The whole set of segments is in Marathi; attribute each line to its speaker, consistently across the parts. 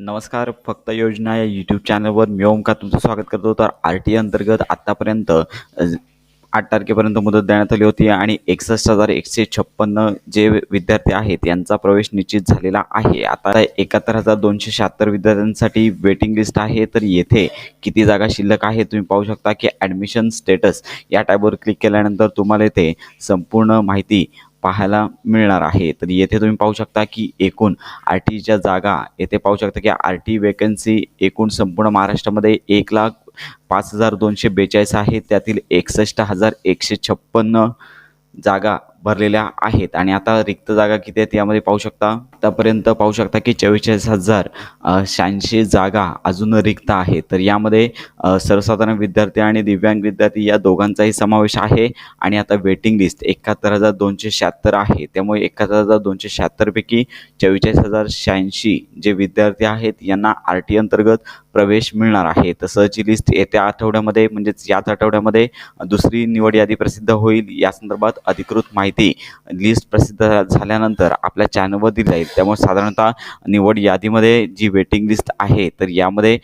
Speaker 1: नमस्कार फक्त योजना या यूट्यूब चॅनलवर मी ओमका तुमचं स्वागत करतो. तर आर टी अंतर्गत आत्तापर्यंत आठ तारखेपर्यंत मुदत देण्यात आली होती आणि एकसष्ट हजार एकशे छप्पन्न जे विद्यार्थी आहेत यांचा प्रवेश निश्चित झालेला आहे. आता एकाहत्तर हजार दोनशे शहात्तर विद्यार्थ्यांसाठी वेटिंग लिस्ट आहे. तर येथे किती जागा शिल्लक आहे तुम्ही पाहू शकता की ॲडमिशन स्टेटस या टॅबवर क्लिक केल्यानंतर तुम्हाला येथे संपूर्ण माहिती पाहायला मिळणार आहे. तर येथे तुम्ही पाहू शकता की एकूण आर टीच्या जागा येथे पाहू शकता की आर टी वेकन्सी एकूण संपूर्ण महाराष्ट्रामध्ये एक लाख पाच हजार दोनशे बेचाळीस आहे. त्यातील एकसष्ट हजार एकशे छप्पन्न जागा भरलेल्या आहेत. आणि आता रिक्त जागा किती आहेत यामध्ये पाहू शकता? आतापर्यंत पाहू शकता की चव्वेचाळीस हजार शहाऐंशी जागा अजून रिक्त आहेत. तर यामध्ये सर्वसाधारण विद्यार्थी आणि दिव्यांग विद्यार्थी या दोघांचाही समावेश आहे. आणि आता वेटिंग लिस्ट एकाहत्तर हजार दोनशे शहात्तर आहे. त्यामुळे एकाहत्तर हजार दोनशे शहात्तरपैकी चव्वेचाळीस हजार शहाऐंशी जे विद्यार्थी आहेत यांना आर टी अंतर्गत प्रवेश मिळणार आहे. तसंच लिस्ट येत्या आठवड्यामध्ये म्हणजेच याच आठवड्यामध्ये दुसरी निवड यादी प्रसिद्ध होईल. या संदर्भात अधिकृत माहिती लिस्ट प्रसिद्ध झाल्यानंतर आपल्या चॅनलवर दिली जाईल. त्यामुळे साधारणतः निवड यादीमध्ये जी वेटिंग लिस्ट आहे तर यामध्ये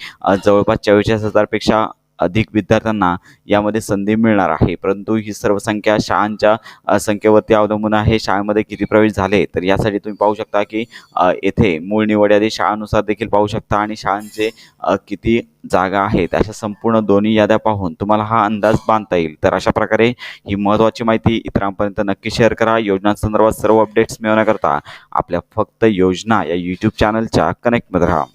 Speaker 1: जवळपास चव्वेचाळीस हजारपेक्षा अधिक विद्यार्थ्यांना यामध्ये संधी मिळणार आहे. परंतु ही सर्व संख्या शाळांच्या संख्येवरती अवलंबून आहे. शाळेमध्ये किती प्रवेश झाले तर यासाठी तुम्ही पाहू शकता की येथे मूळ निवड यादी शाळानुसार देखील पाहू शकता आणि शाळांचे किती जागा आहेत अशा संपूर्ण दोन्ही याद्या पाहून तुम्हाला हा अंदाज बांधता येईल. तर अशा प्रकारे ही महत्त्वाची माहिती इतरांपर्यंत नक्की शेअर करा. योजनांसंदर्भात सर्व अपडेट्स मिळवण्याकरता आपल्या फक्त योजना या यूट्यूब चॅनलच्या कनेक्टमध्ये राहा.